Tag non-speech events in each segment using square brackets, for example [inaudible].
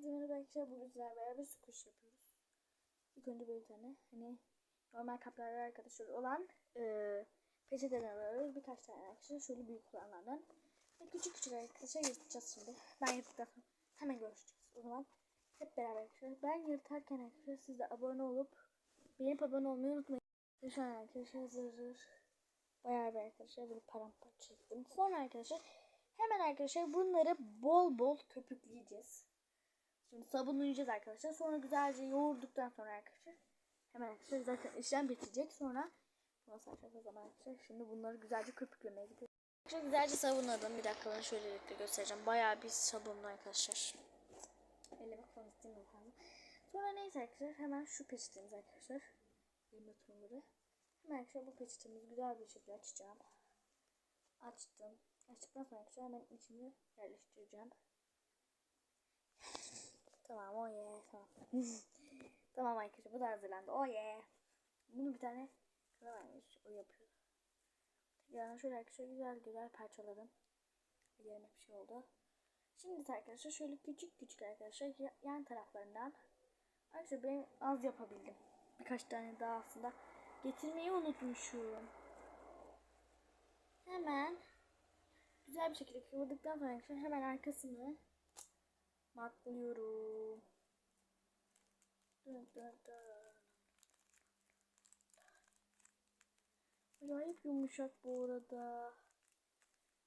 Herkese merhaba arkadaşlar. Bugün sizlerle beraber squash yapıyoruz. İlk önce bir tane hani normal kaplarda arkadaşlar olan e, peçeteden alıyoruz. Birkaç tane arkadaşlar şöyle büyük olanlardan. Ve küçük küçük arkadaşlar yırtacağız şimdi. Ben yırttıktan hemen görüşeceğiz. O zaman hep beraber arkadaşlar. Ben yırtarken arkadaşlar siz de abone olup beğenip abone olmayı unutmayın. Şu an arkadaşlar zırır. Bayağı bir arkadaşlar böyle paramparça ettim. Sonra arkadaşlar hemen arkadaşlar bunları bol bol köpükleyeceğiz. Şimdi sabunlayacağız arkadaşlar. Sonra güzelce yoğurduktan sonra arkadaşlar hemen arkadaşlar zaten işlem bitecek. Sonra buna saracağız o zaman arkadaşlar. Şimdi bunları güzelce köpüklemeye gidiyoruz. Güzelce sabunladım. Bir dakika ben şöyle birlikte göstereceğim. Bayağı bir sabunlu arkadaşlar. Elime falan istemiyorum. Sonra neyse arkadaşlar hemen şu peçetemiz arkadaşlar. Turunları. Hemen arkadaşlar bu peçetemizi güzel bir şekilde açacağım. Açtım. Açtıktan sonra arkadaşlar hemen içine yerleştireceğim. [laughs] Tamam o ye. Tamam. [laughs] tamam arkadaşlar bu da hazırlandı. O ye. Bunu bir tane kıra vermiş. O yapıyor. Yani şöyle arkadaşlar güzel güzel parçaladım. Yerime bir şey oldu. Şimdi arkadaşlar şöyle küçük küçük arkadaşlar ya- yan taraflarından arkadaşlar ben az yapabildim. Birkaç tane daha aslında getirmeyi unutmuşum. Hemen güzel bir şekilde kıvırdıktan sonra hemen arkasını matlıyorum. Dın dın dın. Acayip yumuşak bu arada.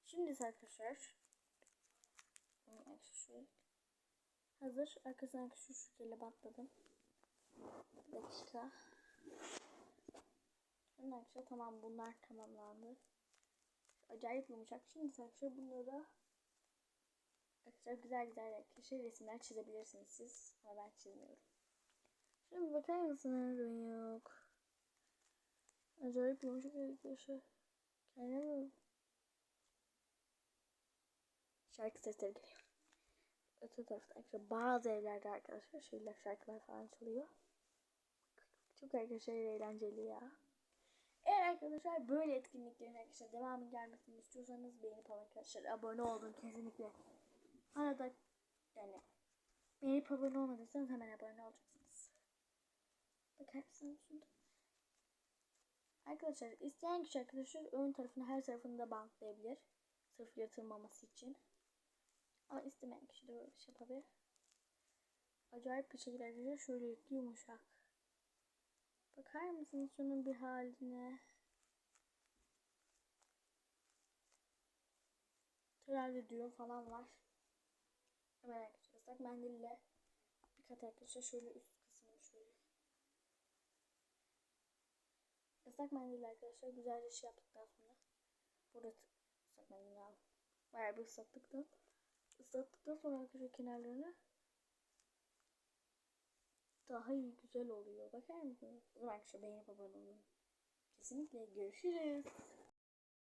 Şimdi arkadaşlar hazır. Arkasına arkadaşlar şu şekilde bantladım. Bir dakika. Şimdi arkadaşlar tamam bunlar tamamlandı. Acayip yumuşak. Şimdi arkadaşlar bunları Arkadaşlar güzel güzel arkadaşlar resimler çizebilirsiniz siz. Ama ben çizmiyorum. Şimdi bakar mısınız? Yok. Acayip yumuşak arkadaşlar. Kendime Şarkı sesleri geliyor. Öte tarafta arkadaşlar bazı evlerde arkadaşlar şeyler şarkılar falan çalıyor. Çok arkadaşlar eğlenceli ya. Eğer arkadaşlar böyle etkinliklerin arkadaşlar devamı gelmesini istiyorsanız beğenip arkadaşlar abone olun kesinlikle. Arada yani beğenip abone olmadıysanız hemen abone olacaksınız. Bakar mısınız şurada? Arkadaşlar isteyen kişi arkadaşlar ön tarafını her tarafını da bantlayabilir. Sırf yırtılmaması için. Ama istemeyen kişi de böyle şey yapabilir. Acayip bir şekilde arkadaşlar şöyle yumuşak. Bakar mısınız şunun bir haline? Herhalde düğün falan var. Islak mendille bir kat arkadaşlar şöyle üst kısmını şöyle. Islak mendille arkadaşlar güzelce şey yaptıktan sonra burada ıslak mendil al. Bayağı bir ıslattıktan ıslattıktan sonra arkadaşlar kenarlarını daha iyi güzel oluyor. Bakar mısınız? O zaman arkadaşlar beğenip abone olun. Kesinlikle görüşürüz.